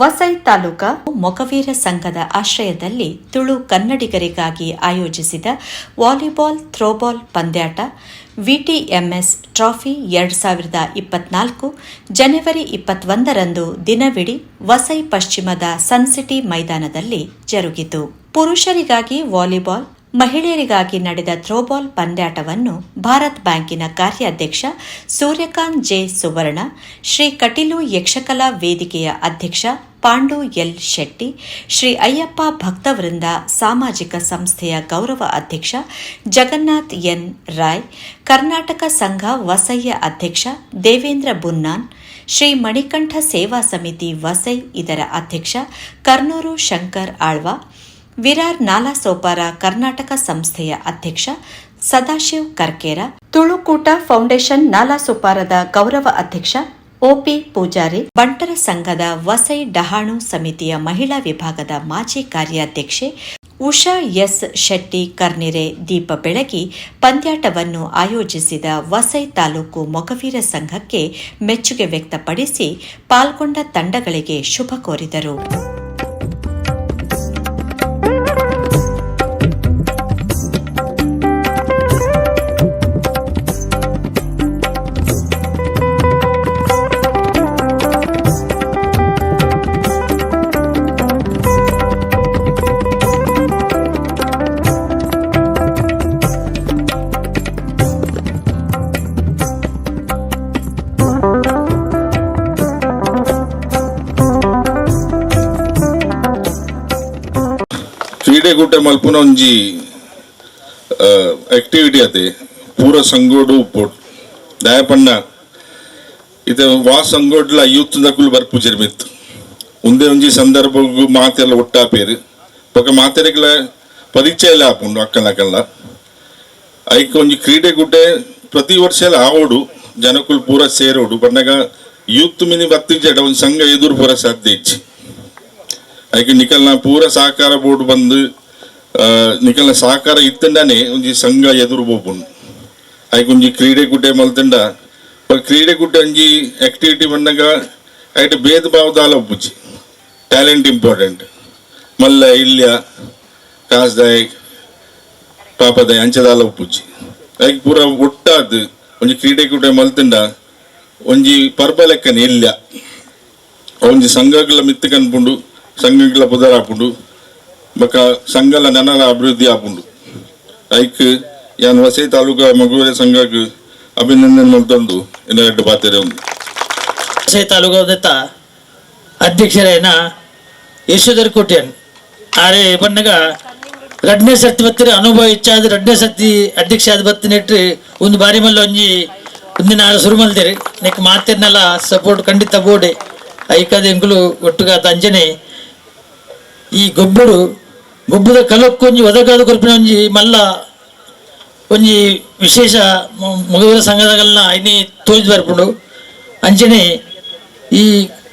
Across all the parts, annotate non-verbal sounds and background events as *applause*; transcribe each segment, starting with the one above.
ವಸೈ ತಾಲೂಕಾ ಮೊಗವೀರ ಸಂಘದ ಆಶ್ರಯದಲ್ಲಿ ತುಳು ಕನ್ನಡಿಗರಿಗಾಗಿ ಆಯೋಜಿಸಿದ ವಾಲಿಬಾಲ್, ಥ್ರೋಬಾಲ್ ಪಂದ್ಯಾಟ, ವಿಟಿಎಂಎಸ್ ಟ್ರಾಫಿ ಎರಡ್ ಸಾವಿರದ ಇಪ್ಪತ್ನಾಲ್ಕು ಜನವರಿ ಇಪ್ಪತ್ತೊಂದರಂದು ದಿನವಿಡೀ ವಸೈ ಪಶ್ಚಿಮದ ಸನ್ಸಿಟಿ ಮೈದಾನದಲ್ಲಿ ಜರುಗಿತು. ಪುರುಷರಿಗಾಗಿ ವಾಲಿಬಾಲ್ ಮಹಿಳೆಯರಿಗಾಗಿ ನಡೆದ ಥ್ರೋಬಾಲ್ ಪಂದ್ಯಾಟವನ್ನು ಭಾರತ್ ಬ್ಯಾಂಕಿನ ಕಾರ್ಯಾಧ್ಯಕ್ಷ ಸೂರ್ಯಕಾಂತ್ ಜೆ. ಸುವರ್ಣ, ಶ್ರೀ ಕಟೀಲು ಯಕ್ಷಕಲಾ ವೇದಿಕೆಯ ಅಧ್ಯಕ್ಷ ಪಾಂಡು ಎಲ್. ಶೆಟ್ಟಿ, ಶ್ರೀ ಅಯ್ಯಪ್ಪ ಭಕ್ತವೃಂದ ಸಾಮಾಜಿಕ ಸಂಸ್ಥೆಯ ಗೌರವ ಅಧ್ಯಕ್ಷ ಜಗನ್ನಾಥ್ ಎನ್. ರಾಯ್, ಕರ್ನಾಟಕ ಸಂಘ ವಸಯ್ಯ ಅಧ್ಯಕ್ಷ ದೇವೇಂದ್ರ ಬುನ್ನಾನ್, ಶ್ರೀ ಮಣಿಕಂಠ ಸೇವಾ ಸಮಿತಿ ವಸೈ, ಇದರ ಅಧ್ಯಕ್ಷ ಕರ್ನೂರು ಶಂಕರ್ ಆಳ್ವ ವಿರಾರ್ ನಾಲಾ ಸೋಪಾರ ಕರ್ನಾಟಕ ಸಂಸ್ಥೆಯ ಅಧ್ಯಕ್ಷ ಸದಾಶಿವ್ ಕರ್ಕೇರ, ತುಳುಕೂಟ ಫೌಂಡೇಶನ್ ನಾಲಾ ಸೋಪಾರದ ಗೌರವ ಅಧ್ಯಕ್ಷ ಒಪಿ ಪೂಜಾರಿ, ಬಂಟರ ಸಂಘದ ವಸೈ ಡಹಾಣು ಸಮಿತಿಯ ಮಹಿಳಾ ವಿಭಾಗದ ಮಾಜಿ ಕಾರ್ಯಾಧ್ಯಕ್ಷೆ ಉಷಾ ಎಸ್ ಶೆಟ್ಟಿ ಕರ್ನಿರೆ ದೀಪ ಬೆಳಗಿ, ಪಂದ್ಯಾಟವನ್ನು ಆಯೋಜಿಸಿದ ವಸೈ ತಾಲೂಕು ಮೊಗವೀರ ಸಂಘಕ್ಕೆ ಮೆಚ್ಚುಗೆ ವ್ಯಕ್ತಪಡಿಸಿ ಪಾಲ್ಗೊಂಡ ತಂಡಗಳಿಗೆ ಶುಭ ಕೋರಿದರು. ಕ್ರೀಡೆಗೂಟ ಮಲ್ಪುನ ಒಂಜಿ ಆಕ್ಟಿವಿಟಿ ಅತೆ. ಪೂರ ಸಂಗೋಡು ಉಪ್ಪುಡು ದಯಪಂಡ ಇದು ವಾ ಸಂಗೋಡ್ಲ ಯೂತ್ ದಕ್ಕುಲು ಬರ್ಪು ಜರ್ಮಿತ್ತು ಉಂದೆ ಒಂಜಿ ಸಂದರ್ಭ ಮಾತೆಲ್ಲ ಒಟ್ಟಾಪೇರು ಪಕ್ಕ ಮಾತೆರೆಗಳ ಪರಿಚಯ ಎಲ್ಲ ಆಪುಂಡು ಅಕ್ಕನಕಲ್ಲ ಐಕ್ ಒಂಜಿ ಕ್ರೀಡೆಗುಡ್ಡೆ ಪ್ರತಿ ವರ್ಷ ಎಲ್ಲ ಆವೋಡು ಪೂರ ಸೇರೋಡು. ಬಂದಾಗ ಯೂತ್ ಮಿನಿ ಬತ್ತಿಜಡ ಒಂದು ಸಂಘ ಎದುರು ಪೂರ ಸಾಧ್ಯ ಇಚ್ಚಿ. ಅದಕ್ಕೆ ನಿಖಲ್ನ ಪೂರ ಸಹಕಾರ ಬೋರ್ಡ್ ಬಂದು ನಿಖಲ್ನ ಸಹಕಾರ ಇತ್ತಂಡನೆ ಒಂಜಿ ಸಂಘ ಎದುರು ಬೋಪುಂಡು ಅದಕ್ಕೆ ಒಂಜಿ ಕ್ರೀಡೆ ಗುಡ್ಡೆ ಮಲ್ತಂಡ ಕ್ರೀಡೆ ಗುಡ್ಡೆ ಅಂಜಿ ಆಕ್ಟಿವಿಟಿ ಬಂದಾಗ ಐಟ್ ಭೇದ ಭಾವದಾಲ ಒಪ್ಪುಜಿ ಟ್ಯಾಲೆಂಟ್ ಇಂಪಾರ್ಟೆಂಟ್ ಮಲ್ಲ, ಇಲ್ಯ ಕಾಸ್ದಾಯ್ ಪಾಪದಾಯ್ ಅಂಚದಾಲ ಒಪ್ಪುಜಿ ಅದಕ್ಕೆ ಪೂರ ಒಟ್ಟಾದ ಒಂಜಿ ಕ್ರೀಡೆ ಗುಡ್ಡೆ ಮಲ್ತಂಡ, ಒಂಜಿ ಪರ್ಬ ಲೆಕ್ಕನೆ ಇಲ್ಯ. ಒಂಜಿ ಸಂಘಗಳ ಮಿತ್ತು ಕನ್ಪುಂಡು ಪುದರ್ ಆಪುಂಡು ಬೊಕ ಸಂಘಲ ನನಲ ಅಭಿವೃದ್ಧಿ ಆಪುಂಡು ಐಕ್ ಯಾನ್ ವಸೈ ತಾಲೂಕಾ ಮಗುವರೆ ಸಂಘಕ್ಕೆ ಅಭಿನಂದನೆ ಮಲ್ತಂದು ಇನ್ನ ಎರಡು ಪಾತ್ರೆ ಉಂಟು. ವಸೈ ತಾಲೂಕಾದ ಅಧ್ಯಕ್ಷರೇನ ಯಶೋಧರ್ ಕೋಟ್ಯನ್. ಆರೆ ಬಣ್ಣಗ ಎರಡನೇ ಸರ್ತಿ ಬತ್ತಿರಿ ಅನುಭವ ಹೆಚ್ಚಾದ ಎರಡನೇ ಸರ್ತಿ ಅಧ್ಯಕ್ಷ ಆದ ಬತ್ತಿನಿಟ್ರಿ ಒಂದು ಬಾರಿ ಮಲ್ಲ ಒಂಜಿ ಒಂದಿನ ಶುರು ಮಲ್ದಿರಿ. ನೆಕ್ ಮಾತಿರ್ನೆಲ್ಲ ಸಪೋರ್ಟ್ ಖಂಡಿತ ಬೋಡೆ ಐಕಾದ ಎಂಕುಲು ಒಟ್ಟುಗಾದ ಅಂಜನೆ ಈ ಗೊಬ್ಬರು ಗೊಬ್ಬದ ಕಲಕ್ಕೊಂಜಿ ಒದಗಾದ ಕೊರ್ಪಿನ ಒಂಜಿ ಮಲ್ಲ ಒಂಜಿ ವಿಶೇಷ ಮ- ಮಗುವಿನ ಸಂಘದಗಲ್ನ ಐನಿ ತೋಜ್ ಬರ್ಪುಂಡು ಅಂಚನೆ ಈ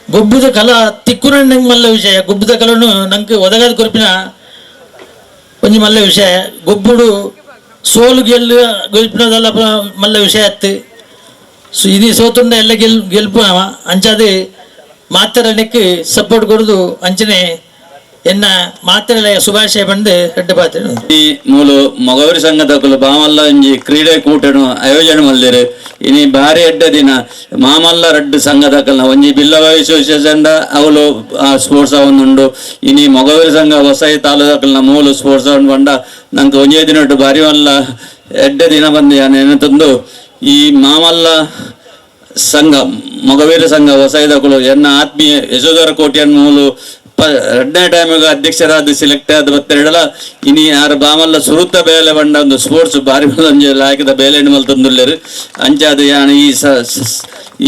ಗೊಬ್ಬದ ಕಲ ತಿಕ್ಕುನ ನಂಗೆ ಮಲ್ಲ ವಿಷಯ ಗೊಬ್ಬದ ಕಲನು ನಂಗೆ ಒದಗಾದ ಕೊರ್ಪಿನ ಒಂಜಿ ಮಲ್ಲ ವಿಷಯ ಗೊಬ್ಬುಡು ಸೋಲು ಗೆಲ್ಲು ಗೆಲ್ಪಿನದಲ್ಲ ಪ- ಮಲ್ಲ ವಿಷಯ ಅತ್ತು ಸೊ ಇದು ಸೋತುಂಡ ಎಲ್ಲ ಗೆಲ್ ಗೆಲ್ಪು ಅವ ಅಂಚಾದೆ ಮಾತರ ನೆಕ್ ಸಪೋರ್ಟ್ ಎನ್ನ ಮಾತ್ರ ಶುಭಾಶಯ ಬಂದು ರೆಡ್ಡ ಪಾತ್ರ ಮೂಲು ಮೊಗವರಿ ಸಂಘದಕ್ಕಲು ಬಾಮಲ್ಲ ಒಂಜಿ ಕ್ರೀಡೆ ಕೂಟನು ಆಯೋಜನೆ ಮಲ್ದಿರು ಇನಿ ಬಾರಿ ಎಡ್ಡ ದಿನ ಮಾಮಲ್ಲ ರಡ್ಡು ಸಂಘದಕ್ಕಲ್ನ ಒಂಜಿ ಬಿಲ್ಲ ವಿಶೇಷಂಡ ಅವಳು ಸ್ಪೋರ್ಟ್ಸ್ ಅವನುಂಡು ಇನಿ ಮೊಗವರಿ ಸಂಘ ವಸೈ ತಾಲೂಕಲ್ನ ಮೂಲು ಸ್ಪೋರ್ಟ್ಸ್ ಅವನು ಬಂಡ ನಂಗೆ ಒಂಜೇ ದಿನ ಬಾರಿ ಮಲ್ಲ ಎಡ್ಡ ದಿನ ಬಂದು ನೆನತಂದು ಈ ಮಾಮಲ್ಲ ಸಂಘ, ಮೊಗವೀರ ಸಂಘ ಹೊಸೈದಕುಲು ಎನ್ನ ಆತ್ಮೀಯ ಯಶೋಧರ ಕೋಟ್ಯನ್ ಮೂಲು ಎರಡನೇ ಟೈಮಿಗೆ ಅಧ್ಯಕ್ಷರಾದ ಸೆಲೆಕ್ಟ್ ಆದ ಬತ್ತೆರಡಲ ಇನಿ ಯಾರು ಬಾಮಲ್ಲ ಸುರುತ್ತ ಬೇಲೆ ಬಂಡ ಒಂದು ಸ್ಪೋರ್ಟ್ಸ್ ಬಾರಿ ಹಾಕಿದ ಬೇಲೆ ಮಲ್ ತಂದುಳ್ಳರು. ಅಂಚಾದ ಯಾನ ಈ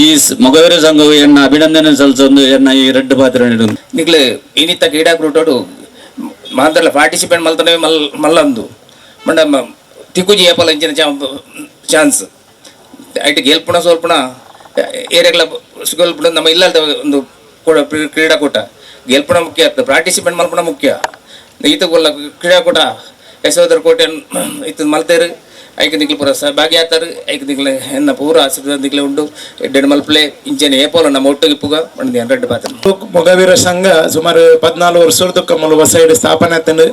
ಈ ಮೊಗವೀರ ಸಂಘವು ಎನ್ನ ಅಭಿನಂದನೆ ಸಲ್ಲಿಸೊಂದು ಎನ್ನ ಈ ರೆಡ್ ಪಾತ್ರ ನೀಡುದು ನಿಕ್ಲೆ ಇನ್ನಿತ್ತ ಕ್ರೀಡಾಕೂಟೋಡು ಮಾತ್ರಲ್ಲ ಪಾರ್ಟಿಸಿಪೇಟ್ ಮಲ್ತನೆ ಮಲ್ ಮಲ್ಲಂದು. ಮಂಡ ತಿಕ್ಕುಜಿ ಏಪಲ್ ಇಂಚಿನ ಚಾನ್ಸ್. ಐಟ್ ಗೆಲ್ಪುಣ ಸೋಲ್ಪುಣ ಏರಿಯಾಗಳ ಸುಗಲ್ಪುಣ ನಮ್ಮ ಇಲ್ಲದ ಒಂದು ಕ್ರೀಡಾಕೂಟ. ಗೆಲ್ಪುಣ ಮುಖ್ಯ ಆಗ್ತದೆ ಪಾರ್ಟಿಸಿಪೇಟ್ ಮಲ್ಪುಣ ಮುಖ್ಯ. ಈತ ಕೊಲ್ಲ ಕ್ರೀಡಾಕೂಟ, ಯಶೋಧರ ಕೋಟೆ ಇತ್ತು ಮಲ್ತೇರು, ಐಕ್ ದಿಕ್ಲು ಪೂರ ಸಹಭಾಗಿ ಆತಾರು ಐಕ್ ದಿಕ್ಲೆ ಎನ್ನ ಪೂರ ಆಸಕ್ತಿ ದಿಕ್ಲೆ ಉಂಡು. ಎಡ್ಡೆಡ್ ಮಲ್ಪಲೆ ಇಂಚೆನೆ ಏಪೋಲ ನಮ್ಮ ಒಟ್ಟಿಗೆ ಪುಗ ಬಂದು ಎರಡು ಪಾತ್ರ ಮೊಗವೀರ ಸಂಘ ಸುಮಾರು ಪದ್ನಾಲ್ಕು ವರ್ಷದ ಕಮ್ಮಲು ಹೊಸೈಡ್ ಸ್ಥಾಪನೆ ಆತಂಡು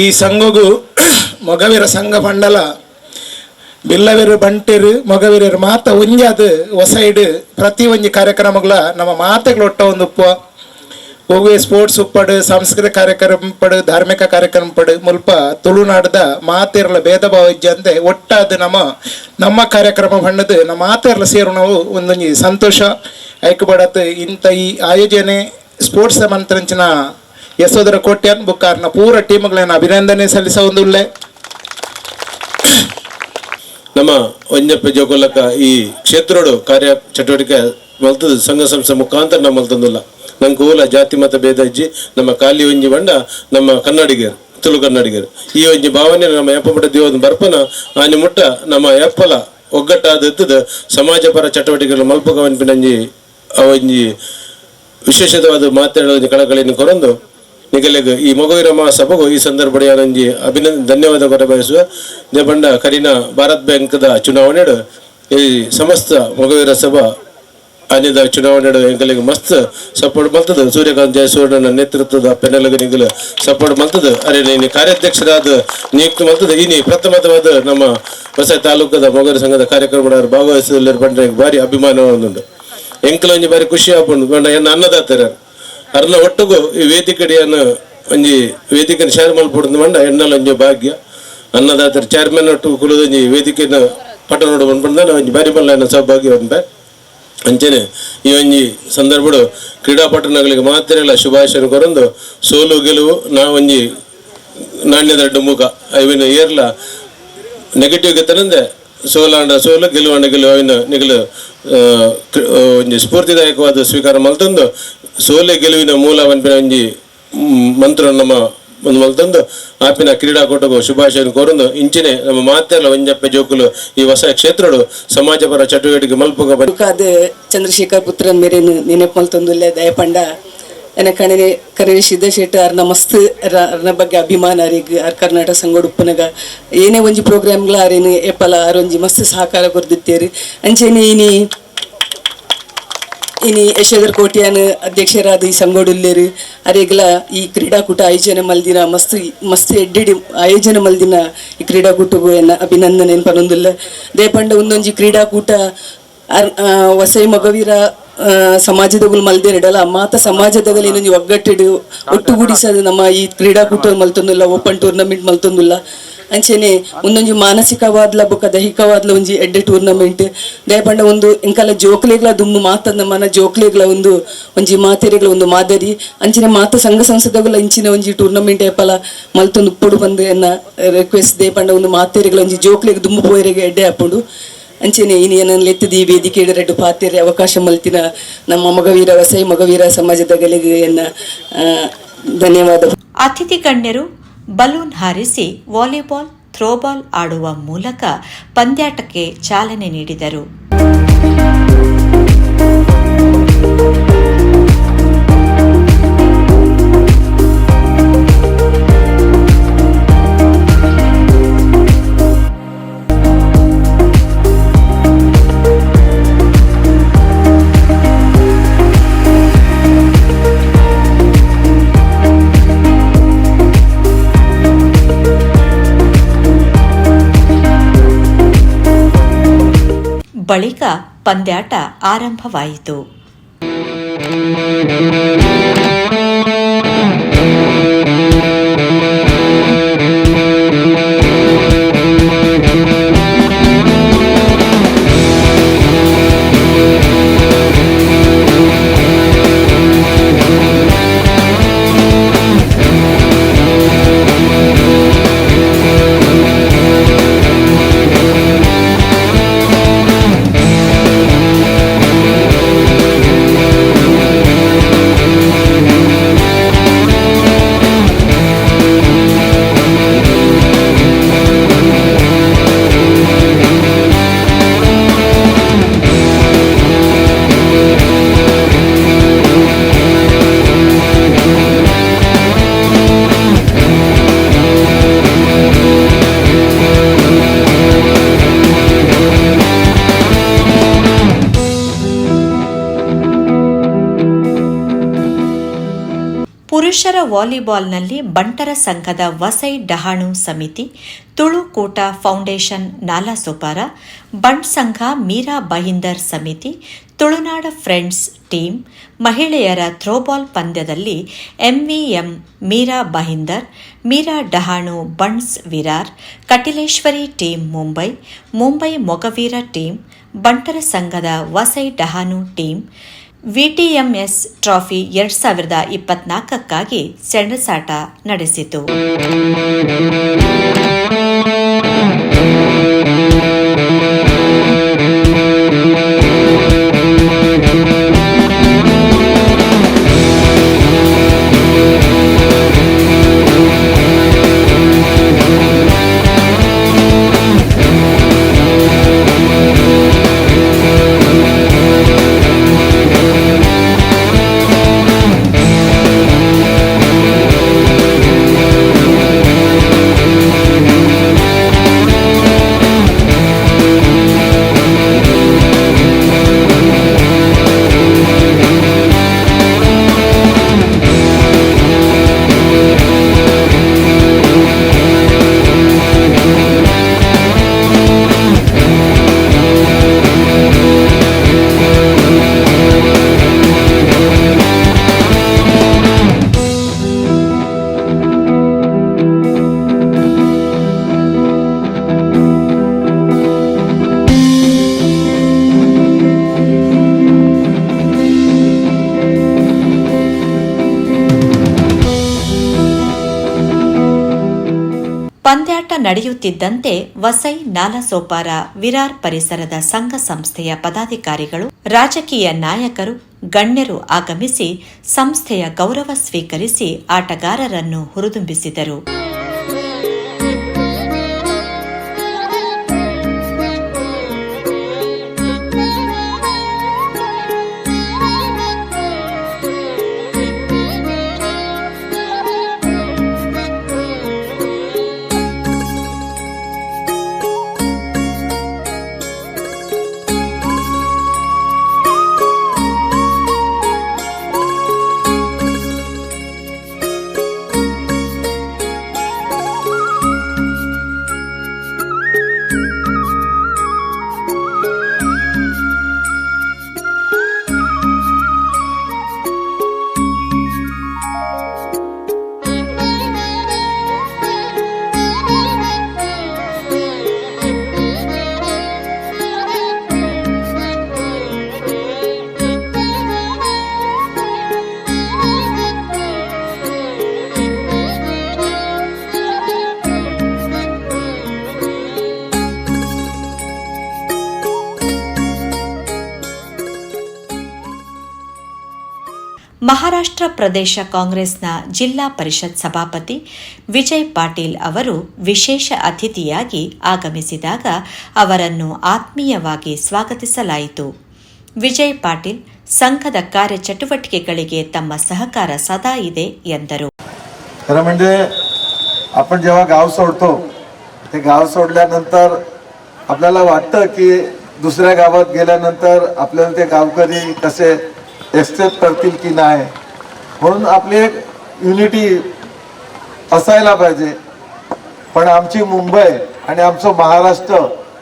ಈ ಸಂಘಗು *clears throat* ಮೊಗವೀರ ಸಂಘ ಪಂಡಲ, ಬಿಲ್ಲವೀರ ಬಂಟೇರು, ಮೊಗವೀರರು ಮಾತ ಒಂಜಾದ ಹೊಸ ಇಡ ಪ್ರತಿ ಒಂಜಿ ಕಾರ್ಯಕ್ರಮಗಳ ನಮ್ಮ ಮಾತೆಗಳು ಒಟ್ಟ ಒಂದು ಉಪ್ಪ ಹೋಗುವೆ ಸ್ಪೋರ್ಟ್ಸ್ ಪಡು ಸಾಂಸ್ಕೃತಿಕ ಕಾರ್ಯಕ್ರಮ ಪಡು ಧಾರ್ಮಿಕ ಕಾರ್ಯಕ್ರಮ ಪಡು ಮುಲ್ಪ ತುಳುನಾಡದ ಮಾತೇರ್ಲ ಭೇದ ಭಾವ ಇಜ್ಜಂತೆ ಒಟ್ಟಾದ ನಮ್ಮ ನಮ್ಮ ಕಾರ್ಯಕ್ರಮ ಬಣ್ಣದು ನಮ್ಮ ಮಾತೇರ್ಲ ಸೇರು ನಾವು ಒಂದೊಂಜಿ ಸಂತೋಷ ಐಕಬಡತ್ ಇಂಥ ಈ ಆಯೋಜನೆ ಸ್ಪೋರ್ಟ್ಸ್ ಮಂತ್ರಂಚಿನ ಯಶೋಧರ ಕೋಟ್ಯನ್ ಬುಕ್ಕಾರ್ನ ಪೂರ ಟೀಮ್ಗಳನ್ನ ಅಭಿನಂದನೆ ಸಲ್ಲಿಸ ಒಂದು ಉಳ್ಳೆ ನಮ್ಮ ಒಂಜಪ್ಪ ಜೋಗುಲಕ ಈ ಕ್ಷೇತ್ರೋಡು ಕಾರ್ಯ ಚಟುವಟಿಕೆ ಮಲ್ತದ ಸಂಘ ಸಂಸ್ಥೆ ಮುಖಾಂತರ ನಾವು ಮಲ್ತಂದಿಲ್ಲ ನಂಗೆ ಕೋಲ ಜಾತಿ ಮತ ಭೇದ ಇಜ್ಜಿ ನಮ್ಮ ಕಾಲಿ ಒಂಜಿ ಬಂಡ, ನಮ್ಮ ಕನ್ನಡಿಗರು, ತುಳು ಕನ್ನಡಿಗರು. ಈ ಒಂಜಿ ಭಾವನೆ ನಮ್ಮ ಯಪ್ಪಮಠ ದೇವದ ಬರ್ಪನ, ಆನೆ ಮುಟ್ಟ ನಮ್ಮ ಯಪ್ಪಲ ಒಗ್ಗಟ್ಟಾದದ್ದು ಸಮಾಜ ಪರ ಚಟುವಟಿಕೆಗಳು ಮಲ್ಪಗವನ್ಪಿನಂಜಿ ಅವೊಂಜಿ ವಿಶೇಷವಾದ ಮಾತಾಡೋ ಕಳಕಳಿಯನ್ನು ಕೊರಂದು. ನಿಗಲೆಗ್ ಈ ಮಗುವಿನ ಮಹಾಸಭೆಗೂ ಈ ಸಂದರ್ಭದ ಯಾನಂಜಿ ಅಭಿನಂದ, ಧನ್ಯವಾದ ಕೊರ ಬಯಸುವ ದೇಬಂಡ ಕರೀನಾ ಭಾರತ್ ಬ್ಯಾಂಕ್ದ ಚುನಾವಣೆ ಈ ಸಮಸ್ತ ಮಗುವಿರ ಸಭಾ ಅನಿದ ಚುನಾವಣೆ ಹಿಂಗಲಿಗೆ ಮಸ್ತ್ ಸಪೋರ್ಟ್ ಮಲ್ತದ ಸೂರ್ಯಕಾಂತ್ ಜಯಸೂರ್ಯನ ನೇತೃತ್ವದ ಪೆನಲಗ ನಿಗಲು ಸಪೋರ್ಟ್ ಮಲ್ತದ ಅರೆ, ನೀನು ಕಾರ್ಯಾಧ್ಯಕ್ಷರಾದ, ನಿಯುಕ್ತಿ ಮಲ್ತದ ಇನಿ ಪ್ರಥಮವಾದ ನಮ್ಮ ಹೊಸ ತಾಲೂಕದ ಮೊಗರ ಸಂಘದ ಕಾರ್ಯಕ್ರಮ ಭಾಗವಹಿಸಿದಲ್ಲಿ ಬಂದ್ರೆ ಭಾರಿ ಅಭಿಮಾನ ಒಂದುಂಡು ಎಂಕಲ ಒಂಜಿ ಬಾರಿ ಖುಷಿ ಆಪುಂಡು ಬಂಡ ಎನ್ನ ಅನ್ನದಾತರ? ಅರ್ನ ಒಟ್ಟುಗು ಈ ವೇದಿಕೆಯನ್ನು ಒಂಜಿ ವೇದಿಕೆ ಶೇರ್ ಮಲ್ಪಡುದು ಮಂಡ ಎನ್ನಲ ಒಂಜಿ ಭಾಗ್ಯ. ಅನ್ನದಾತರ ಚೇರ್ಮನ್ ಒಟ್ಟು ಕುಳಿದು ಒಂಜಿ ವೇದಿಕೆಯನ್ನು ಪಟ ನೋಡು ಬಂದ ಒಂಜಿ ಬಾರಿ ಮಲ್ಲ ಸೌಭಾಗ್ಯ ಉಂಟೆ ಅಂಚನೆ ಈ ಒಂಜಿ ಸಂದರ್ಭಡು ಕ್ರೀಡಾಪಟುನಗಳಿಗೆ ಮಾತ್ರ ಶುಭಾಶಯ ಕೊರಂದು ಸೋಲು, ಗೆಲುವು ನಾ ಒಂಜಿ ನಾಣ್ಯದ ಎರಡು ಮುಖ ಐವಿನ ಏರ್ಲ ನೆಗೆಟಿವ್ ಗೆತ್ತನಂದೆ ಸೋಲಾಂಡ ಸೋಲು ಗೆಲುವಾಂಡ ಗೆಲುವು ಅವಿನ ನಿಗಲು ಒಂಜಿ ಸ್ಫೂರ್ತಿದಾಯಕವಾದ ಸ್ವೀಕಾರ ಮಲ್ತಂದು ಸೋಲೆ, ಗೆಲುವಿನ ಮೂಲ ಒಂಜಿ ಮಂತ್ರ ನಮ್ಮ ಒಂದು ಮಲ್ತಂದು ಆಪಿನ ಕ್ರೀಡಾಕೂಟಕ್ಕೂ ಶುಭಾಶಯ ಕೋರಂದು. ಇಂಚಿನೇ ನಮ್ಮ ಮಾತೆಲ್ಲ ಒಂಜಪ್ಪೆ ಜೋಕುಲು ಈ ಹೊಸ ಕ್ಷೇತ್ರಡು ಸಮಾಜಪರ ಚಟುವಟಿಕೆ ಮಲ್ಪುಗ ಕಾದ ಚಂದ್ರಶೇಖರ್ ಪುತ್ರ ಮೇರೇನು ನೆನಪು ಮಲ್ತೊಂದುಲ್ಲೆ ದಯಪಂಡ. ಎನ ಕಣನೆ ಕರೆ ಸಿದ್ದಶೆಟ್ಟ ಅರ್ನ ಮಸ್ತ್ ಅರ್ನ ಬಗ್ಗೆ ಅಭಿಮಾನ ಅರಿಗ್ ಅರ್ ಕರ್ನಾಟಕ ಸಂಘ ಉಪ್ಪನಗ. ಏನೇ ಒಂಜಿ ಪ್ರೋಗ್ರಾಮ್ಗಳ ಅರೇನು ಎಪ್ಪಲ ಅರೊಂಜಿ ಮಸ್ತ್ ಸಹಕಾರ ಕೊರ್ದಿತ್ತೇರಿ ಅಂಚೆನೆ ಇನಿ ಕೋಟ್ಯಾನ್ ಅಧ್ಯಕ್ಷರಾದ ಈ ಸಂಗೋಡುಲ್ಲೇರು ಅರೆಗ್ಲ ಈ ಕ್ರೀಡಾಕೂಟ ಆಯೋಜನೆ ಮಲ್ದಿನ ಮಸ್ತ್ ಮಸ್ತ್ ಎಡ್ಡೆಡಿ ಆಯೋಜನೆ ಮಲ್ದಿನ ಈ ಕ್ರೀಡಾಕೂಟಗೂ ಎನ್ನ ಅಭಿನಂದನೆ ಪನೊಂದುಲ್ಲ ದೇಪಂಡ ಒಂದೊಂಜಿ ಕ್ರೀಡಾಕೂಟ ವಸೈ ಮಗವೀರ ಸಮಾಜದಗಳು ಮಲ್ದಿರಡಲ್ಲ ಮಾತ ಸಮಾಜದಗಳು ಇನ್ನೊಂದು ಒಗ್ಗಟ್ಟಿಡು ಒಟ್ಟುಗೂಡಿಸೋದು ನಮ್ಮ ಈ ಕ್ರೀಡಾಕೂಟ ಮಲ್ತೊಂದಿಲ್ಲ ಓಪನ್ ಟೂರ್ನಮೆಂಟ್ ಮಲ್ತೊಂದಿಲ್ಲ. ಅಂಚೆನೆ ಒಂದೊಂಜಿ ಮಾನಸಿಕವಾದ್ಲ ಬೊಕ ದೈಹಿಕವಾದ್ಲ ಒಂಜಿ ಎಡ್ಡೆ ಟೂರ್ನಮೆಂಟ್. ದಯಪಂಡ ಒಂದು ಎಂಕಲ ಜೋಕ್ಲೆಗ್ಲ ದುಮ್ಮು ಮಾತನ್ನ ಮನ ಜೋಕ್ಲೆಗ್ಲ ಒಂದು ಒಂಜಿ ಮಾತೆರೆಗ್ಲ ಒಂದು ಮಾದರಿ. ಅಂಚಿನ ಮಾತ ಸಂಘ ಸಂಸದಗಳ ಇಂಚಿನ ಒಂಜಿ ಟೂರ್ನಮೆಂಟ್ ಏಪಲ ಮಲ್ತೊಂದು ಉಪ್ಪುಡು ಬಂದು ಎನ್ನ ರಿಕ್ವೆಸ್ಟ್ ದೇಪಂಡ ಒಂದು ಮಾತೆರೆಗ್ಲ ಒಂಜಿ ಜೋಕ್ಲೆಗ್ ದುಮ್ಮು ಪೋಯರೆಗೆ ಎಡ್ಡೆ ಹಾಪುಂಡು ಅಂಚೆನೆ ಇನಿ ಏನನ್ನ ಲೆತ್ತದ ಈ ವೇದಿಕೆ ಎರಡು ಪಾತೆರೆ ಅವಕಾಶ ಮಲ್ತಿನ ನಮ್ಮ ಮಗವೀರ ವಸೈ ಮಗವೀರ ಸಮಾಜದ ಆ, ಧನ್ಯವಾದ. ಅತಿಥಿ ಗಣ್ಯರು ಬಲೂನ್ ಹಾರಿಸಿ ವಾಲಿಬಾಲ್ ಥ್ರೋಬಾಲ್ ಆಡುವ ಮೂಲಕ ಪಂದ್ಯಾಟಕ್ಕೆ ಚಾಲನೆ ನೀಡಿದರು. ಬಳಿಕ ಪಂದ್ಯಾಟ ಆರಂಭವಾಯಿತು. ಪುರುಷರ ವಾಲಿಬಾಲ್ನಲ್ಲಿ ಬಂಟರ ಸಂಘದ ವಸೈ ಡಹಾಣು ಸಮಿತಿ ತುಳುಕೂಟ ಫೌಂಡೇಶನ್ ನಾಲಾಸೊಪಾರ ಬಂಟ್ ಸಂಘ ಮೀರಾ ಬಹಿಂದರ್ ಸಮಿತಿ, ತುಳುನಾಡ ಫ್ರೆಂಡ್ಸ್ ಟೀಮ್, ಮಹಿಳೆಯರ ಥ್ರೋಬಾಲ್ ಪಂದ್ಯದಲ್ಲಿ MVM Mira Bhayandar, Mira Dahanu Bunts Virar, Kateeleshwari team Mumbai Mumbai Mogaveera team, ಬಂಟರ ಸಂಘದ ವಸೈ ಡಹಾನು ಟೀಮ್ ವಿಟಿಎಂಎಸ್ ಟ್ರಾಫಿ ಎರಡ್ ಸಾವಿರದ ಇಪ್ಪತ್ನಾಲ್ಕಕ್ಕಾಗಿ ಸೆಣಸಾಟ ನಡೆಸಿತು. ಪಂದ್ಯಾಟ ನಡೆಯುತ್ತಿದ್ದಂತೆ ವಸೈ ನಾಲಸೋಪಾರ ವಿರಾರ್ ಪರಿಸರದ ಸಂಘ ಸಂಸ್ಥೆಯ ಪದಾಧಿಕಾರಿಗಳು, ರಾಜಕೀಯ ನಾಯಕರು, ಗಣ್ಯರು ಆಗಮಿಸಿ ಸಂಸ್ಥೆಯ ಗೌರವ ಸ್ವೀಕರಿಸಿ ಆಟಗಾರರನ್ನು ಹುರಿದುಂಬಿಸಿದರು. ಮಹಾರಾಷ್ಟ್ರ ಪ್ರದೇಶ ಕಾಂಗ್ರೆಸ್ನ ಜಿಲ್ಲಾ ಪರಿಷತ್ ಸಭಾಪತಿ ವಿಜಯ್ ಪಾಟೀಲ್ ಅವರು ವಿಶೇಷ ಅತಿಥಿಯಾಗಿ ಆಗಮಿಸಿದಾಗ ಅವರನ್ನು ಆತ್ಮೀಯವಾಗಿ ಸ್ವಾಗತಿಸಲಾಯಿತು ವಿಜಯ್ पाटील ಸಂಘದ ಕಾರ್ಯಚಟುವಟಿಕೆಗಳಿಗೆ ತಮ್ಮ ಸಹಕಾರ ಸದಾ ಇದೆ ಎಂದರು खरं म्हणजे आपण जेव्हा गाव सोडतो ते गाव सोडल्यानंतर आपल्याला वाटतं की दुसऱ्या गावात गेल्यानंतर आपल्याला ते गावकरी कसे एक्सेप्ट करतील की नाही म्हणून आपली एक युनिटी असायला पाहिजे. पण आमची मुंबई आणि आमचं महाराष्ट्र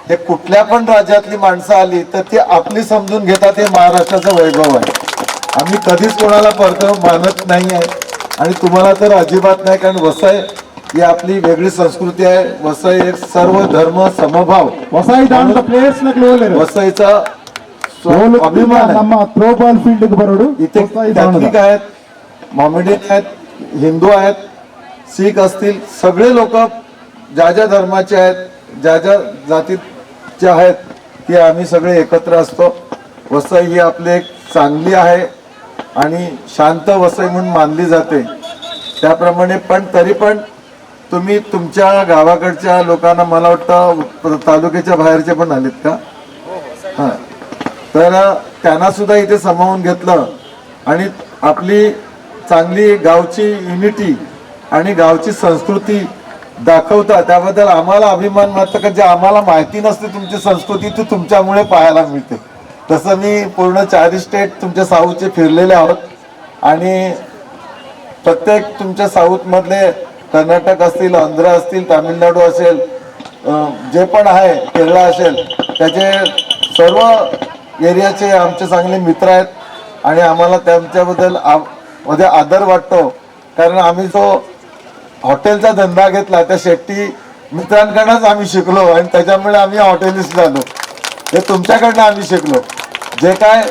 हे कुठल्या पण राज्यातली माणसं आली तर ती आपली समजून घेतात हे महाराष्ट्राचं वैभव आहे. आम्ही कधीच कोणाला परत मानत नाही आहे. आणि तुम्हाला तर अजिबात नाही कारण वसई ही आपली वेगळी संस्कृती आहे. वसई एक सर्व धर्म समभाव. वसई प्लेस वसईचा अभिमान बरोबर. इथे आहेत? मॉमेडियन आहेत हिंदू आहेत शीख असतील सगळे लोक ज्या ज्या धर्माचे आहेत ज्या ज्या जातीचे आहेत ते आम्ही सगळे एकत्र असतो. वसई ही आपली एक चांगली आहे आणि शांत वसई म्हणून मानली जाते. त्याप्रमाणे पण तरी पण तुम्ही तुमच्या गावाकडच्या लोकांना मला वाटतं तालुक्याच्या बाहेरचे पण आलेत का? हां. तर त्यांनासुद्धा इथे सामावून घेतलं आणि आपली चांगली गावची युनिटी आणि गावची संस्कृती दाखवता त्याबद्दल आम्हाला अभिमान वाटतं का? जे आम्हाला माहिती नसते तुमची संस्कृती ती तुमच्यामुळे पाहायला मिळते. तसं मी पूर्ण चारही स्टेट तुमच्या साऊथचे फिरलेले आहोत. आणि प्रत्येक तुमच्या साऊथमधले कर्नाटक असतील आंध्र असतील तामिळनाडू असेल जे पण आहे केरळ असेल त्याचे सर्व एरियाचे आमचे चांगले मित्र आहेत. आणि आम्हाला त्यांच्याबद्दल आ- मध्ये आदर वाटतो. कारण आम्ही जो हॉटेलचा धंदा घेतला त्या शेट्टी मित्रांकडनंच आम्ही शिकलो आणि त्याच्यामुळे आम्ही हॉटेलिस्ट झालो. हे तुमच्याकडनं आम्ही शिकलो. जे काय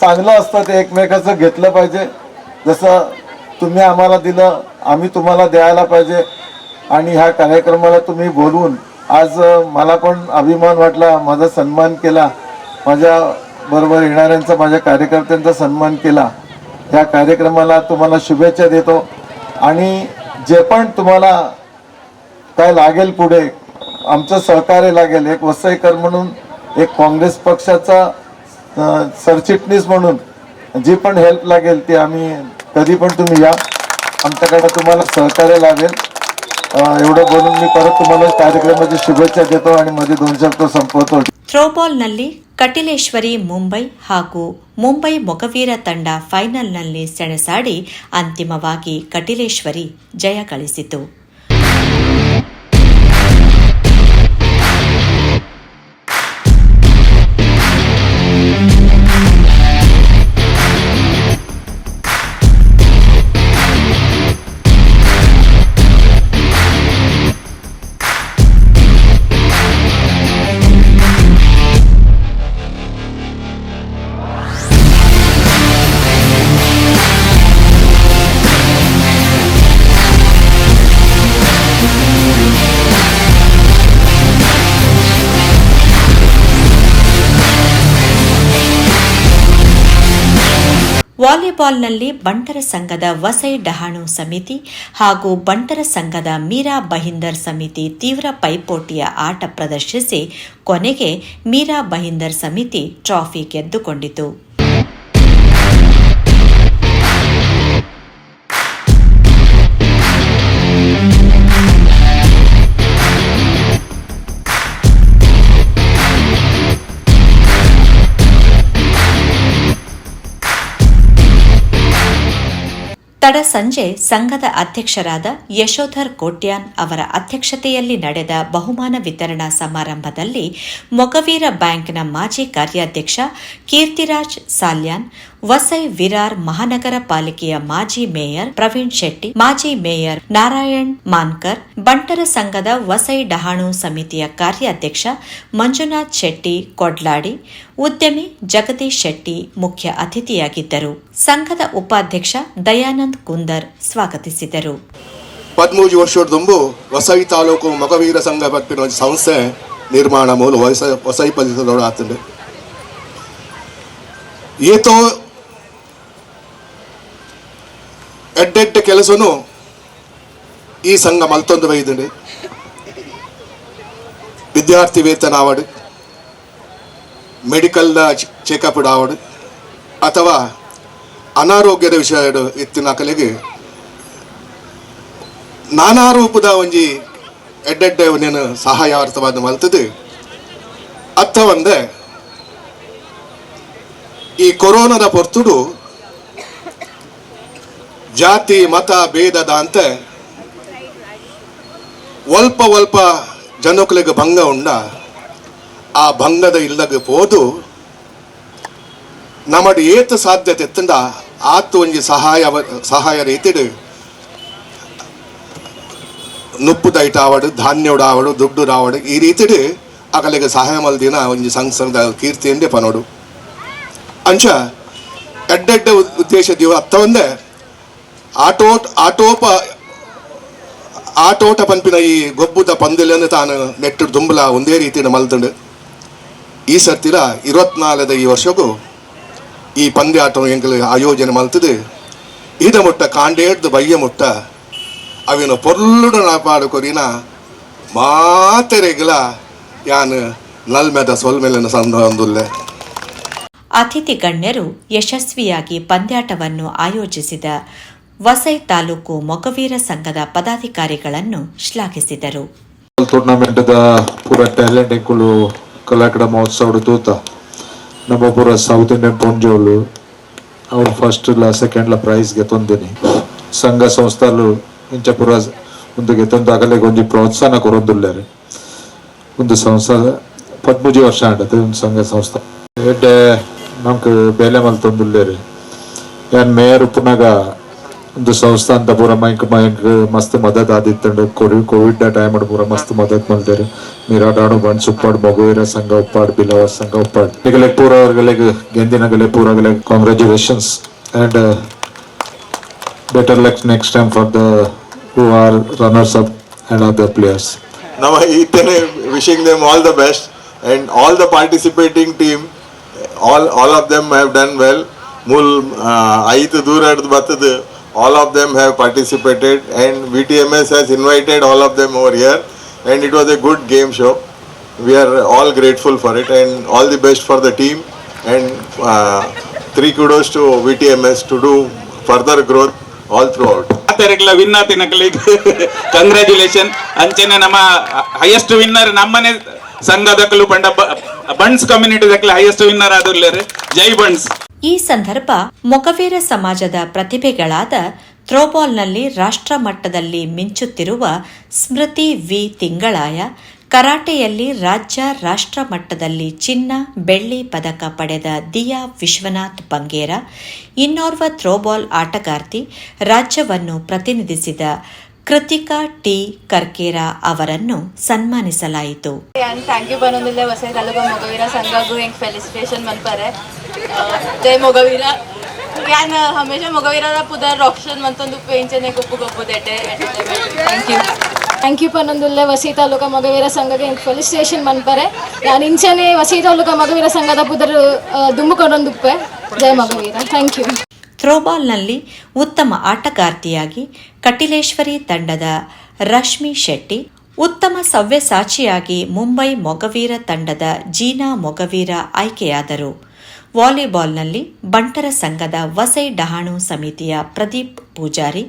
चांगलं असतं ते एकमेकाचं घेतलं पाहिजे. जसं तुम्ही आम्हाला दिलं आम्ही तुम्हाला द्यायला पाहिजे. आणि ह्या कार्यक्रमाला तुम्ही बोलवून आज मला पण अभिमान वाटला माझा सन्मान केला. माझ्या बरोबर येणाऱ्यांचा माझ्या कार्यकर्त्यांचा सन्मान केला. ह्या कार्यक्रमाला तुम्हाला शुभेच्छा देतो. आणि जे पण तुम्हाला काय लागेल पुढे आमचं सहकार्य लागेल एक वसईकर म्हणून एक काँग्रेस पक्षाचा सरचिटणीस म्हणून जी पण हेल्प लागेल ती आम्ही कधी पण तुम्ही या. आमच्याकडे तुम्हाला सहकार्य लागेल. एवढं बोलून मी परत तुम्हाला कार्यक्रमाची शुभेच्छा देतो आणि माझे दोन शब्द संपवतो ಥ್ರೋಬಾಲ್ನಲ್ಲಿ ಕಟಿಲೇಶ್ವರಿ ಮುಂಬೈ ಹಾಗೂ ಮುಂಬೈ ಮೊಗವೀರ ತಂಡ ಫೈನಲ್ನಲ್ಲಿ ಸೆಣಸಾಡಿ ಅಂತಿಮವಾಗಿ ಕಟಿಲೇಶ್ವರಿ ಜಯ ಗಳಿಸಿತು ವಾಲಿಬಾಲ್ನಲ್ಲಿ ಬಂಟರ ಸಂಘದ ವಸೈ ಡಹಾಣು ಸಮಿತಿ ಹಾಗೂ ಬಂಟರ ಸಂಘದ ಮೀರಾ ಬಹಿಂದರ್ ಸಮಿತಿ ತೀವ್ರ ಪೈಪೋಟಿಯ ಆಟ ಪ್ರದರ್ಶಿಸಿ ಕೊನೆಗೆ ಮೀರಾ ಬಹಿಂದರ್ ಸಮಿತಿ ಟ್ರಾಫಿ ಗೆದ್ದುಕೊಂಡಿತು. ತಡ ಸಂಜೆ ಸಂಘದ ಅಧ್ಯಕ್ಷರಾದ ಯಶೋಧರ್ ಕೋಟ್ಯಾನ್ ಅವರ ಅಧ್ಯಕ್ಷತೆಯಲ್ಲಿ ನಡೆದ ಬಹುಮಾನ ವಿತರಣಾ ಸಮಾರಂಭದಲ್ಲಿ ಮೊಗವೀರ ಬ್ಯಾಂಕ್ನ ಮಾಜಿ ಕಾರ್ಯಾಧ್ಯಕ್ಷ ಕೀರ್ತಿರಾಜ್ ಸಾಲ್ಯಾನ್ ವಸೈ ವಿರಾರ್ ಮಹಾನಗರ ಪಾಲಿಕೆಯ ಮಾಜಿ ಮೇಯರ್ ಪ್ರವೀಣ್ ಶೆಟ್ಟಿ, ಮಾಜಿ ಮೇಯರ್ ನಾರಾಯಣ್ ಮಾನ್ಕರ್, ಬಂಟರ ಸಂಘದ ವಸೈ ಡಹಾಣು ಸಮಿತಿಯ ಕಾರ್ಯಾಧ್ಯಕ್ಷ ಮಂಜುನಾಥ್ ಶೆಟ್ಟಿ ಕೊಡ್ಲಾಡಿ, ಉದ್ಯಮಿ ಜಗದೀಶ್ ಶೆಟ್ಟಿ ಮುಖ್ಯ ಅತಿಥಿಯಾಗಿದ್ದರು. ಸಂಘದ ಉಪಾಧ್ಯಕ್ಷ ದಯಾನಂದ್ ಕುಂದರ್ ಸ್ವಾಗತಿಸಿದರು. ಪದ್ಮೂಜಿ ವರ್ಷದ ವಸೈ ತಾಲೂಕು ಮಗವೀರ ಸಂಘ ಪಟ್ಟಿನ ಸಂಸ್ಥೆ ನಿರ್ಮಾಣ ಮೂಲ ವಸೈ ಆತಂಡು ಈತೋ ಕೆಲಸನು ಈ ಸಂಘ ಮಲ್ತೊಂದು ಬೈದಂಡು ವಿದ್ಯಾರ್ಥಿ ವೇತನ ಆವಡು ಮೆಡಿಕಲ್ ಚೆಕಪ್ ಆವಡು, ಅಥವಾ ಅನಾರೋಗ್ಯದ ವಿಷಯ ಇತ್ತಿನ ಕಲೆಗೆ ನಾನಾ ರೂಪದ ಒಂಜಿ ಎಡ್ಡೆಡ್ಡೆ ಒಂದೇನು ಸಹಾಯಾರ್ಥವಾದ ಮಲ್ತದೆ. ಅತ್ತ ಈ ಕೊರೋನಾದ ಪೊರ್ತುಡು ಜಾತಿ, ಮತ ಭೇದದ ಅಂತ ಒಲ್ಪ ಒಲ್ಪ ಜನಕ್ಕಲಿಗೆ ಭಂಗ ಉಂಡ. ಆ ಭಂಗದ ಇಲ್ಲಗ ಪೋದು ನಮಡ್ ಏತ ಸಾಧ್ಯತೆ ಎತ್ತಂಡ ಆತು ಒಂಜಿ ಸಹಾಯ ಸಹಾಯ ರೀತಿಡು ನುಪ್ಪು ದೈಟ ಆವಡು ಧಾನ್ಯ ಆವಡು ದುಡ್ಡು ರಾವಡು ಈ ರೀತಿಡು ಅಗಲಿಗೆ ಸಹಾಯ ಮಲ್ದಿನ ಒಂಜಿ ಕೀರ್ತಿ ಕೀರ್ತಿಯಂದೇ ಪನೋಡು. ಅಂಚ ಎಡ್ಡೆಡ್ಡ ಉದ್ದೇಶ ದಿವ ಅತ್ತ ಒಂದೇ ಆಟೋಟ್ ಆಟೋಪ, ಆಟೋಟ ಪಂಪಿನ ಈ ಗೊಬ್ಬುದ ಪಂದಿಲನ್ನು ತಾನು ನೆಟ್ಟು ದುಂಬಲ ಒಂದೇ ರೀತಿಯ ಮಲ್ತಂಡು ಈ ಸರ್ತಿರ ಇರುವತ್ನಾಲದ ಈ ವರ್ಷಕ್ಕೂ ಈ ಪಂದ್ಯಾಟ ಎಂಗಲು ಆಯೋಜನೆ ಮಲ್ತದು. ಇದ ಮುಟ್ಟ, ಕಾಂಡೇಡ್ದು ಬಯ್ಯ ಮುಟ್ಟ, ಅವಿನ ಪೊರ್ಲುಡ ನಾಪಾಡು ಕೊರಿನ ಮಾತರೆಗಲ ಯಾನು ನಲ್ಮೆದ ಸೊಲ್ಮೆಲನ ಸಂದೊಂದುಲ್ಲೆ ಅತಿಥಿ ಗಣ್ಯರು ಯಶಸ್ವಿಯಾಗಿ ಪಂದ್ಯಾಟವನ್ನು ಆಯೋಜಿಸಿದ ವಸೈ ತಾಲೂಕು ಮೊಗವೀರ ಸಂಘದ ಪದಾಧಿಕಾರಿಗಳನ್ನು ಶ್ಲಾಘಿಸಿದರು. ಟೂರ್ನಮೆಂಟ್ ಪೂರ ಟ್ಯಾಲೆಂಟ್ ಕಲಾಕಡ ಮಹೋತ್ಸವ ತೂತ ನಮ್ಮ ಪೂರ ಸೌತ್ ಇಂಡಿಯನ್ ಪೊಂಜೋಲು ಅವ್ರು ಫಸ್ಟ್ ಲ ಸೆಕೆಂಡ್ ಲ ಪ್ರೈಸ್ಗೆ ತಂದಿನಿ. ಸಂಘ ಸಂಸ್ಥೆಲು ಇಂಚ ಪೂರ ಒಂದು ತಂದು ಅಗಲಿಗೆ ಒಂದು ಪ್ರೋತ್ಸಾಹ ಕೊರೊಂದುಲ್ಲೆರ್ ಒಂದು ಸಂಸ್ಥೆ, ಪದ್ಮೂಜಿ ವರ್ಷ ಆಡತ್ತೆ ಒಂದು ಸಂಘ ಸಂಸ್ಥೆ. ಎಡ್ಡೆ ನಮ್ಕ್ ಬೆಲೆ ಮಲ್ತೊಂದುಲ್ಲೆರ್ ಯಾನ್ ಮೇಯರ್ ಒಂದು ಸಂಸ್ಥೆ ಪೂರ ಮೈಕ್ ಮೈಕ್ ಮಸ್ತ್ ಮದತ್ ಆದಿತ್ತಂಡು ಕೋವಿಡ್ ಕೋವಿಡ್ ಟೈಮ್ ಪೂರ ಮಸ್ತ್ ಮದತ್ ಮಲ್ದೇರು ಮೀರಾಟಾಡು ಬಣ್ಸ್ ಉಪ್ಪಾಡ್ ಮಗುವಿರ ಸಂಘ ಉಪ್ಪಾಡ್ ಬಿಲವ ಸಂಘ ಉಪ್ಪಾಡ್ ಈಗಲೇ ಪೂರ ಅವ್ರಿಗೆ ಗೆಂದಿನಗಲೆ ಪೂರಗಲೆ congratulations and better luck next time for the who are runners up and other players ನಮ್ಮ ಇತ್ತೇನೆ wishing them all the best and all the participating team all all of them have done well ಮೂಲ್ ಐದು ದೂರ ಹಿಡಿದು ಬರ್ತದೆ all of them have invited all of them over here and it was a good game show we are all grateful for it and all the best for the team and three kudos to V T M S to do further growth all throughout ಆತರೆಗ್ಲ win ಆತಿನಕ್ಲಿಗ್ congratulation ಅಂಚೆನೆ ನಮ್ಮ highest winner ನಮ್ಮನೆ ಸಂಘದಕ್ಕಲು ಬಂಡ Bunts community ದಕ್ಕಲ highest winner ಆದುಲ್ಲೇರು ಜೈ ಬಣ್ಸ್ ಈ ಸಂದರ್ಭ ಮೊಗವೀರ ಸಮಾಜದ ಪ್ರತಿಭೆಗಳಾದ ಥ್ರೋಬಾಲ್ನಲ್ಲಿ ರಾಷ್ಟ್ರ ಮಟ್ಟದಲ್ಲಿ ಮಿಂಚುತ್ತಿರುವ ಸ್ಮೃತಿ ವಿ. ತಿಂಗಳಾಯ, ಕರಾಟೆಯಲ್ಲಿ ರಾಜ್ಯ ರಾಷ್ಟ್ರ ಮಟ್ಟದಲ್ಲಿ ಚಿನ್ನ, ಬೆಳ್ಳಿ ಪದಕ ಪಡೆದ ದಿಯಾ ವಿಶ್ವನಾಥ್ ಬಂಗೇರ ಇನ್ನೋರ್ವ ಥ್ರೋಬಾಲ್ ಆಟಗಾರ್ತಿ, ರಾಜ್ಯವನ್ನು ಪ್ರತಿನಿಧಿಸಿದ ಕೃತಿಕಾ ಟಿ. ಕರ್ಕೇರ ಅವರನ್ನು ಸನ್ಮಾನಿಸಲಾಯಿತು. ಥ್ಯಾಂಕ್ ಯು ಬನ್ನೊಂದಿಲ್ಲೆ ಮೊಗವೀರ ಮನ್ಪರೆ ಜೈ ಮೊಗವೀರ ಯಾನ್ ಹಮೇಶ ಪುದರ್ ಮಂತೊಂದು ಯು ಥ್ಯಾಂಕ್ ಯು ಪನ್ನೊಂದುಲ್ಲೆ ವಸಿ ತಾಲೂಕು ಮೊಗವೀರ ಸಂಘಗೆ ಹೆಂಗೆ ಫೆಲಿಸಿಟೇಷನ್ ಮನ್ಪರೆ ನಾನು ಇಂಚನೆ ವಸಿ ತಾಲೂಕು ಮೊಗವೀರ ಸಂಘದ ಪುದರ್ ದುಮ್ಮುಕೊಂಡೊಂದುಪ್ಪೆ ಜೈ ಮೊಗವೀರ ಥ್ಯಾಂಕ್ ಯು ಥ್ರೋಬಾಲ್ನಲ್ಲಿ ಉತ್ತಮ ಆಟಗಾರ್ತಿಯಾಗಿ ಕಟಿಲೇಶ್ವರಿ ತಂಡದ ರಶ್ಮಿ ಶೆಟ್ಟಿ, ಉತ್ತಮ ಸವ್ಯಸಾಚಿಯಾಗಿ ಮುಂಬೈ ಮೊಗವೀರ ತಂಡದ ಜೀನಾ ಮೊಗವೀರ ಆಯ್ಕೆಯಾದರು. ವಾಲಿಬಾಲ್ನಲ್ಲಿ ಬಂಟರ ಸಂಘದ ವಸೈ ಡಹಾಣು ಸಮಿತಿಯ ಪ್ರದೀಪ್ ಪೂಜಾರಿ,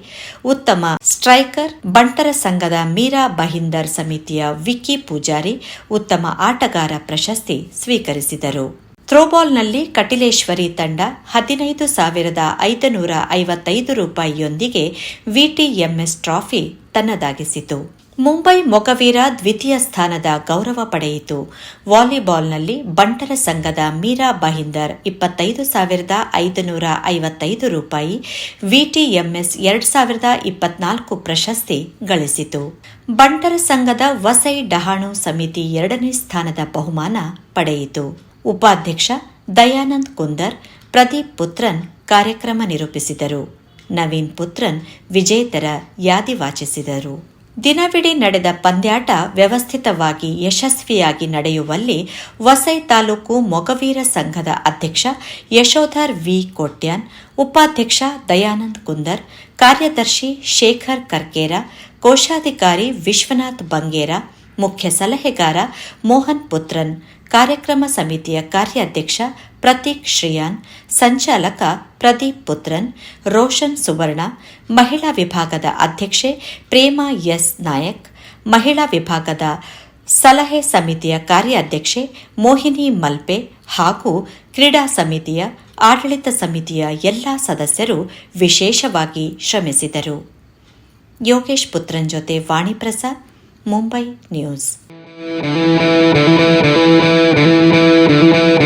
ಉತ್ತಮ ಸ್ಟ್ರೈಕರ್ ಬಂಟರ ಸಂಘದ ಮೀರಾ ಬಹಿಂದರ್ ಸಮಿತಿಯ ವಿಕ್ಕಿ ಪೂಜಾರಿ, ಉತ್ತಮ ಆಟಗಾರ ಪ್ರಶಸ್ತಿ ಸ್ವೀಕರಿಸಿದರು. ಥ್ರೋಬಾಲ್ನಲ್ಲಿ ಕಟಿಲೇಶ್ವರಿ ತಂಡ ಹದಿನೈದು ಸಾವಿರದ ಐದುನೂರ ಐವತ್ತೈದು ರೂಪಾಯಿಯೊಂದಿಗೆ ವಿಟಿಎಂಎಸ್ ಟ್ರಾಫಿ ತನ್ನದಾಗಿಸಿತು. ಮುಂಬೈ ಮೊಗವೀರ ದ್ವಿತೀಯ ಸ್ಥಾನದ ಗೌರವ ಪಡೆಯಿತು. ವಾಲಿಬಾಲ್ನಲ್ಲಿ ಬಂಟರ ಸಂಘದ ಮೀರಾ ಬಹಿಂದರ್ ಇಪ್ಪತ್ತೈದು ಸಾವಿರದ ಐದುನೂರ ಐವತ್ತೈದು ರೂಪಾಯಿ, ವಿಟಿಎಂಎಸ್ ಎರಡ್ ಸಾವಿರದ ಇಪ್ಪತ್ನಾಲ್ಕು ಪ್ರಶಸ್ತಿ ಗಳಿಸಿತು. ಬಂಟರ ಸಂಘದ ವಸೈ ಡಹಾಣು ಸಮಿತಿ ಎರಡನೇ ಸ್ಥಾನದ ಬಹುಮಾನ ಪಡೆಯಿತು. ಉಪಾಧ್ಯಕ್ಷ ದಯಾನಂದ್ ಕುಂದರ್, ಪ್ರದೀಪ್ ಪುತ್ರನ್ ಕಾರ್ಯಕ್ರಮ ನಿರೂಪಿಸಿದರು. ನವೀನ್ ಪುತ್ರನ್ ವಿಜೇತರ ಯಾದಿ ವಾಚಿಸಿದರು. ದಿನವಿಡೀ ನಡೆದ ಪಂದ್ಯಾಟ ವ್ಯವಸ್ಥಿತವಾಗಿ ಯಶಸ್ವಿಯಾಗಿ ನಡೆಯುವಲ್ಲಿ ವಸೈ ತಾಲೂಕು ಮೊಗವೀರ ಸಂಘದ ಅಧ್ಯಕ್ಷ ಯಶೋಧರ್ ವಿ. ಕೋಟ್ಯಾನ್, ಉಪಾಧ್ಯಕ್ಷ ದಯಾನಂದ್ ಕುಂದರ್, ಕಾರ್ಯದರ್ಶಿ ಶೇಖರ್ ಕರ್ಕೇರ, ಕೋಶಾಧಿಕಾರಿ ವಿಶ್ವನಾಥ್ ಬಂಗೇರ, ಮುಖ್ಯ ಸಲಹೆಗಾರ ಮೋಹನ್ ಪುತ್ರನ್ ಕಾರ್ಯಕ್ರಮ ಸಮಿತಿಯ ಕಾರ್ಯಾಧ್ಯಕ್ಷ ಪ್ರತೀಕ್ ಶ್ರೀಯಾನ್, ಸಂಚಾಲಕ ಪ್ರದೀಪ್ ಪುತ್ರನ್, ರೋಷನ್ ಸುವರ್ಣ, ಮಹಿಳಾ ವಿಭಾಗದ ಅಧ್ಯಕ್ಷೆ ಪ್ರೇಮಾ ಎಸ್ ನಾಯಕ್, ಮಹಿಳಾ ವಿಭಾಗದ ಸಲಹೆ ಸಮಿತಿಯ ಕಾರ್ಯಾಧ್ಯಕ್ಷೆ ಮೋಹಿನಿ ಮಲ್ಪೆ ಹಾಗೂ ಕ್ರೀಡಾ ಸಮಿತಿಯ ಆಡಳಿತ ಸಮಿತಿಯ ಎಲ್ಲಾ ಸದಸ್ಯರು ವಿಶೇಷವಾಗಿ ಶ್ರಮಿಸಿದರು. ಯೋಗೇಶ್ ಪುತ್ರನ್ ಜೊತೆ Vaniprasad Mumbai news. Thank you.